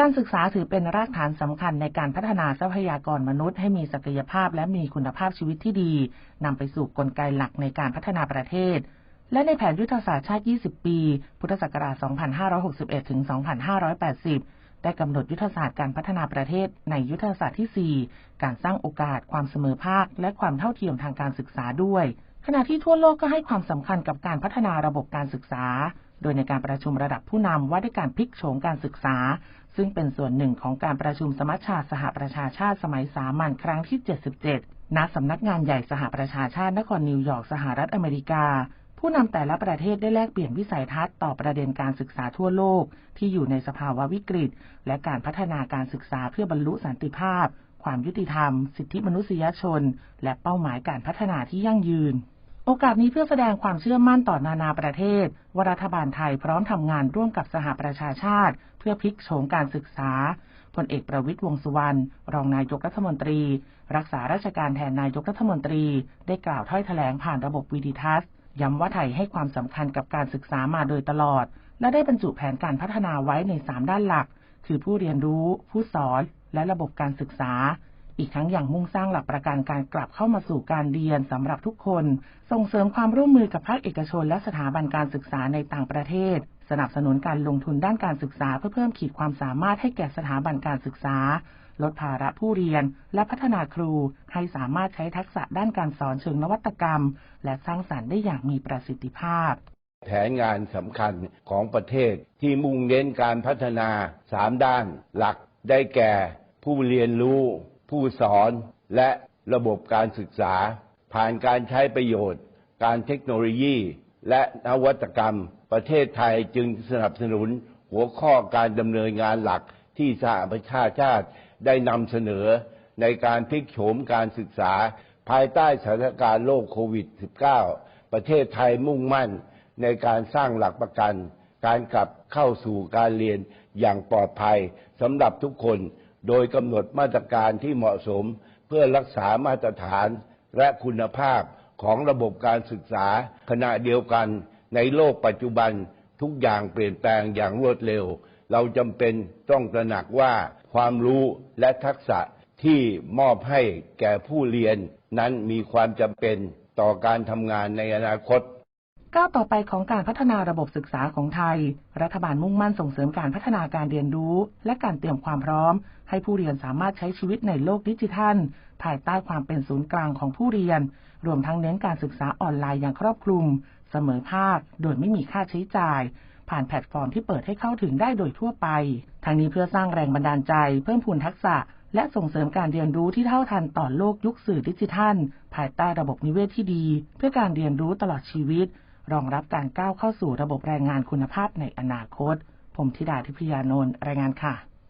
การศึกษาถือเป็นรากฐานสำคัญในการพัฒนาทรัพยากรมนุษย์ให้มีศักยภาพและมีคุณภาพชีวิตที่ดีนำไปสู่กลไกหลักในการพัฒนาประเทศ และในแผนยุทธศาสตร์ชาติ 20 ปี พุทธศักราช 2561 ถึง 2580 ได้กำหนดยุทธศาสตร์การพัฒนาประเทศในยุทธศาสตร์ที่ 4 การสร้างโอกาส ความเสมอภาค และความเท่าเทียมทางการศึกษาด้วย ขณะที่ทั่วโลกก็ให้ความสำคัญกับการพัฒนาระบบการศึกษา โดยในการประชุมระดับผู้นำว่าด้วยการพลิกโฉมการศึกษา ซึ่งเป็นส่วนหนึ่งของการประชุมสมัชชาสหประชาชาติสมัยสามัญครั้งที่ 77 ณ สำนักงานใหญ่สหประชาชาตินครนิวยอร์กสหรัฐอเมริกา ผู้นำแต่ละประเทศได้แลกเปลี่ยนวิสัยทัศน์ต่อประเด็นการศึกษาทั่วโลก ที่อยู่ในสภาวะวิกฤต และการพัฒนาการศึกษาเพื่อบรรลุสันติภาพ ความยุติธรรม สิทธิมนุษยชน และเป้าหมายการพัฒนาที่ยั่งยืน โอกาสนี้เพื่อแสดงความเชื่อมั่นต่อนานาประเทศว่ารัฐบาลไทยพร้อมทำงานร่วมกับสหประชาชาติ เพื่อพลิกโฉมการศึกษาพลเอกประวิตยวงสุวรรณรองนายกรัฐมนตรี รักษาราชการแทนนายกรัฐมนตรี ได้กล่าวถ้อยแถลงผ่านระบบวีดิทัศน์ย้ำว่าไทยให้ความสำคัญกับการศึกษามาโดยตลอด และได้บรรจุแผนการพัฒนาไว้ใน 3 ด้านหลัก คือผู้เรียนรู้ ผู้สอน และระบบการศึกษา อีกทั้งอย่างมุ่งสร้างหลักประกันการกลับเข้ามาสู่การเรียนสำหรับทุกคน ส่งเสริมความร่วมมือกับภาคเอกชนและสถาบันการศึกษาในต่างประเทศ สนับสนุนการลงทุนด้านการศึกษาเพื่อเพิ่มขีดความสามารถให้แก่สถาบันการศึกษา ลดภาระผู้เรียน และพัฒนาครูให้สามารถใช้ทักษะด้านการสอนเชิงนวัตกรรม และสร้างสรรค์ได้อย่างมีประสิทธิภาพแผนงานสำคัญของประเทศที่มุ่งเน้นการพัฒนาสามด้านหลักได้แก่ผู้เรียนรู้ ผู้สอนและระบบการศึกษา ผ่านการใช้ประโยชน์ การเทคโนโลยี และนวัตกรรม ประเทศไทยจึงสนับสนุนหัวข้อการดำเนินงานหลักที่สหประชาชาติได้นำเสนอในการพลิกโฉมการศึกษา ภายใต้สถานการณ์โรคโควิด -19 ประเทศไทยมุ่งมั่นในการสร้างหลักประกัน การกลับเข้าสู่การเรียนอย่างปลอดภัยสำหรับทุกคน โดยกำหนดมาตรการที่เหมาะสมเพื่อรักษามาตรฐานและคุณภาพของระบบการศึกษาขณะเดียวกันในโลกปัจจุบันทุกอย่างเปลี่ยนแปลงอย่างรวดเร็ว เราจำเป็นต้องตระหนักว่าความรู้และทักษะที่มอบให้แก่ผู้เรียนนั้นมีความจำเป็นต่อการทำงานในอนาคต ก้าวต่อไปของการพัฒนาระบบศึกษาของไทย รัฐบาลมุ่งมั่นส่งเสริมการพัฒนาการเรียนรู้ และการเตรียมความพร้อม ให้ผู้เรียนสามารถใช้ชีวิตในโลกดิจิทัล ภายใต้ความเป็นศูนย์กลางของผู้เรียน รวมทั้งเน้นการศึกษาออนไลน์อย่างครอบคลุม เสมอภาค โดยไม่มีค่าใช้จ่าย ผ่านแพลตฟอร์มที่เปิดให้เข้าถึงได้โดยทั่วไป ทั้งนี้เพื่อสร้างแรงบันดาลใจ เพิ่มพูนทักษะ และส่งเสริมการเรียนรู้ที่เท่าทันต่อโลกยุคสื่อดิจิทัล ภายใต้ระบบนิเวศที่ดี เพื่อการเรียนรู้ตลอดชีวิต รองรับการก้าวเข้าสู่ระบบแรงงานคุณภาพในอนาคต ผมธิดาทิพยานนท์รายงานค่ะ